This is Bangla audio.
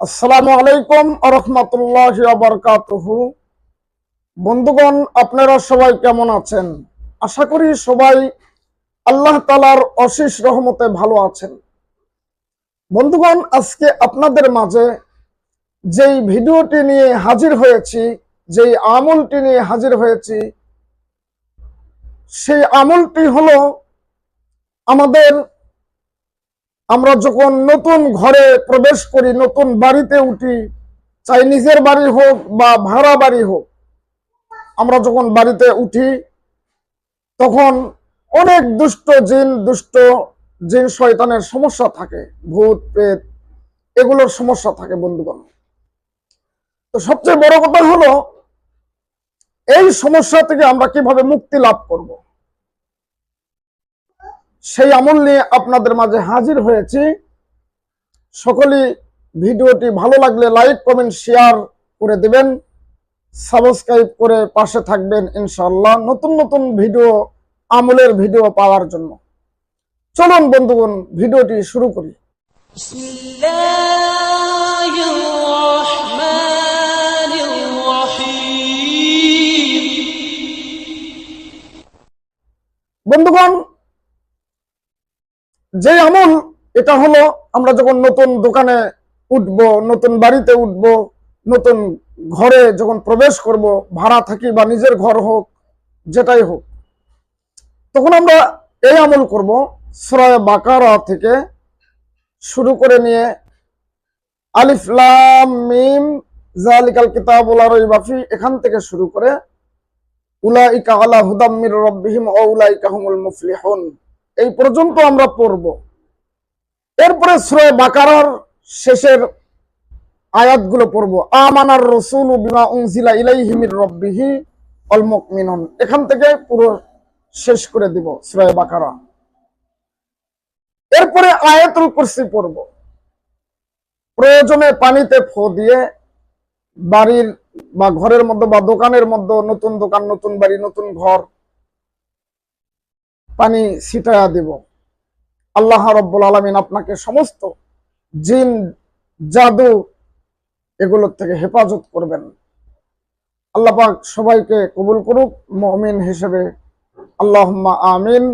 আসসালামু আলাইকুম রহমতুল্লাহ বরকাতুহু। বন্ধুগণ, আপনারা সবাই কেমন আছেন? আশা করি সবাই আল্লাহ তালার অশেষ রহমতে ভালো আছেন। বন্ধুগণ, আজকে আপনাদের মাঝে যেই ভিডিওটি নিয়ে হাজির হয়েছি, যেই আমলটি নিয়ে হাজির হয়েছি, সেই আমলটি হলো আমাদের আমরা যখন নতুন ঘরে প্রবেশ করি, নতুন বাড়িতে উঠি, চাই নিজের বাড়ি হোক বা ভাড়া বাড়ি হোক, আমরা যখন বাড়িতে উঠি, তখন অনেক দুষ্ট জিন দুষ্ট জিন শয়তানের সমস্যা থাকে, ভূত, প্রেত, এগুলোর সমস্যা থাকে বন্ধুগণ। তো সবচেয়ে বড় কথা হলো, এই সমস্যা থেকে আমরা কীভাবে মুক্তি লাভ করব? সেই আমল নিয়ে আপনাদের মাঝে হাজির হয়েছি। সকলেই ভিডিওটি ভালো লাগলে লাইক কমেন্ট শেয়ার করে দেবেন। সাবস্ক্রাইব করে পাশে থাকবেন ইনশাল্লাহ নতুন নতুন ভিডিও আমলের ভিডিও পাওয়ার জন্য। চলুন বন্ধুগণ ভিডিওটি শুরু করি। বন্ধুগণ যে আমল, এটা হলো আমরা যখন নতুন দোকানে উঠব, নতুন বাড়িতে উঠব, নতুন ঘরে যখন প্রবেশ করব, ভাড়া থাকি বা নিজের ঘর হোক, যেটাই হোক, তখন আমরা এই আমল করব সুরায় বাকারা থেকে শুরু করে নিয়ে আলিফ, লাম, মিম জালিকাল কিতাবুল বাফি এখান থেকে শুরু করে উলাইকা আলা হুদাম মির রাব্বিহিম ওয়া উলাইকা হুমুল মুফলিহুন। এই পর্যন্ত আমরা পড়ব। এরপরে সূরা বাকারার শেষের আয়াতগুলো পড়ব। আমানার রাসূলু বিমা উনজিলা ইলাইহি মির রাব্বিহি ওয়াল মুমিনুন। এখান থেকে পুরো শেষ করে দিব সূরা বাকারা। এরপরে আয়াতুল কুরসি পড়ব। প্রয়োজনে পানিতে ফো দিয়ে বাড়ির বা ঘরের মধ্যে বা দোকানের মধ্যে নতুন দোকান, নতুন বাড়ি, নতুন ঘর পানি ছিটায়া দেব। আল্লাহ রব্বুল আলমিন আপনাকে সমস্ত জিন, জাদু এগুলোর থেকে হেফাজত করবেন। আল্লাপাক সবাইকে কবুল করুক, মমিন হিসেবে। আল্লাহ আমিন।